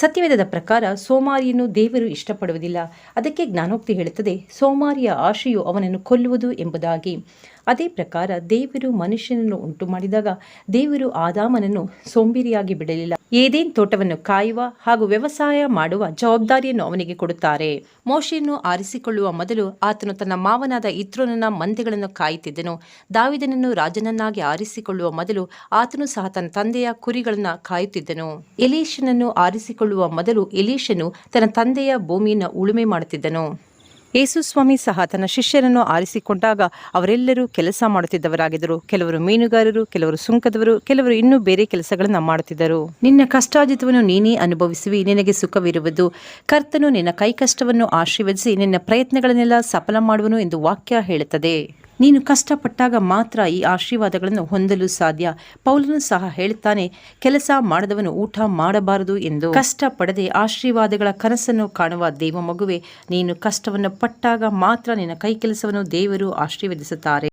ಸತ್ಯವೇದದ ಪ್ರಕಾರ ಸೋಮಾರಿಯನ್ನು ದೇವರು ಇಷ್ಟಪಡುವುದಿಲ್ಲ. ಅದಕ್ಕೆ ಜ್ಞಾನೋಕ್ತಿ ಹೇಳುತ್ತದೆ ಸೋಮಾರಿಯ ಆಶೆಯು ಅವನನ್ನು ಕೊಲ್ಲುವುದು ಎಂಬುದಾಗಿ. ಅದೇ ಪ್ರಕಾರ ದೇವರು ಮನುಷ್ಯನನ್ನು ಉಂಟು ಮಾಡಿದಾಗ ದೇವರು ಆದಾಮನನ್ನು ಸೋಂಬೇರಿಯಾಗಿ ಬಿಡಲಿಲ್ಲ. ಏದೇನ್ ತೋಟವನ್ನು ಕಾಯುವ ಹಾಗೂ ವ್ಯವಸಾಯ ಮಾಡುವ ಜವಾಬ್ದಾರಿಯನ್ನು ಅವನಿಗೆ ಕೊಡುತ್ತಾರೆ. ಮೋಶೆಯನ್ನು ಆರಿಸಿಕೊಳ್ಳುವ ಮೊದಲು ಆತನು ತನ್ನ ಮಾವನಾದ ಇತ್ರೋನನ ಮಂದೆಗಳನ್ನು ಕಾಯುತ್ತಿದ್ದನು. ದಾವಿದನನ್ನು ರಾಜನನ್ನಾಗಿ ಆರಿಸಿಕೊಳ್ಳುವ ಮೊದಲು ಆತನು ಸಹ ತನ್ನ ತಂದೆಯ ಕುರಿಗಳನ್ನು ಕಾಯುತ್ತಿದ್ದನು. ಎಲೀಶನನ್ನು ಆರಿಸಿಕೊಳ್ಳುವ ಮೊದಲು ಎಲೀಶನು ತನ್ನ ತಂದೆಯ ಭೂಮಿಯನ್ನು ಉಳುಮೆ ಮಾಡುತ್ತಿದ್ದನು. ಯೇಸು ಸ್ವಾಮಿ ಸಹ ತನ್ನ ಶಿಷ್ಯರನ್ನು ಆರಿಸಿಕೊಂಡಾಗ ಅವರೆಲ್ಲರೂ ಕೆಲಸ ಮಾಡುತ್ತಿದ್ದವರಾಗಿದ್ದರು. ಕೆಲವರು ಮೀನುಗಾರರು, ಕೆಲವರು ಸುಂಕದವರು, ಕೆಲವರು ಇನ್ನೂ ಬೇರೆ ಕೆಲಸಗಳನ್ನು ಮಾಡುತ್ತಿದ್ದರು. ನಿನ್ನ ಕಷ್ಟಾಜಿತವನ್ನು ನೀನೇ ಅನುಭವಿಸುವಿ, ನಿನಗೆ ಸುಖವಿರುವುದು. ಕರ್ತನು ನಿನ್ನ ಕೈಕಷ್ಟವನ್ನು ಆಶೀರ್ವದಿಸಿ ನಿನ್ನ ಪ್ರಯತ್ನಗಳನ್ನೆಲ್ಲ ಸಫಲ ಮಾಡುವನು ಎಂದು ವಾಕ್ಯ ಹೇಳುತ್ತದೆ. ನೀನು ಕಷ್ಟಪಟ್ಟಾಗ ಮಾತ್ರ ಈ ಆಶೀರ್ವಾದಗಳನ್ನು ಹೊಂದಲು ಸಾಧ್ಯ. ಪೌಲನು ಸಹ ಹೇಳುತ್ತಾನೆ, ಕೆಲಸ ಮಾಡದವನು ಊಟ ಮಾಡಬಾರದು ಎಂದು. ಕಷ್ಟ ಪಡದೆ ಆಶೀರ್ವಾದಗಳ ಕನಸನ್ನು ಕಾಣುವ ದೇವ ಮಗುವೆ ನೀನು ಕಷ್ಟವನ್ನು ಪಟ್ಟಾಗ ಮಾತ್ರ ನಿನ್ನ ಕೈ ಕೆಲಸವನ್ನು ದೇವರು ಆಶೀರ್ವದಿಸುತ್ತಾರೆ.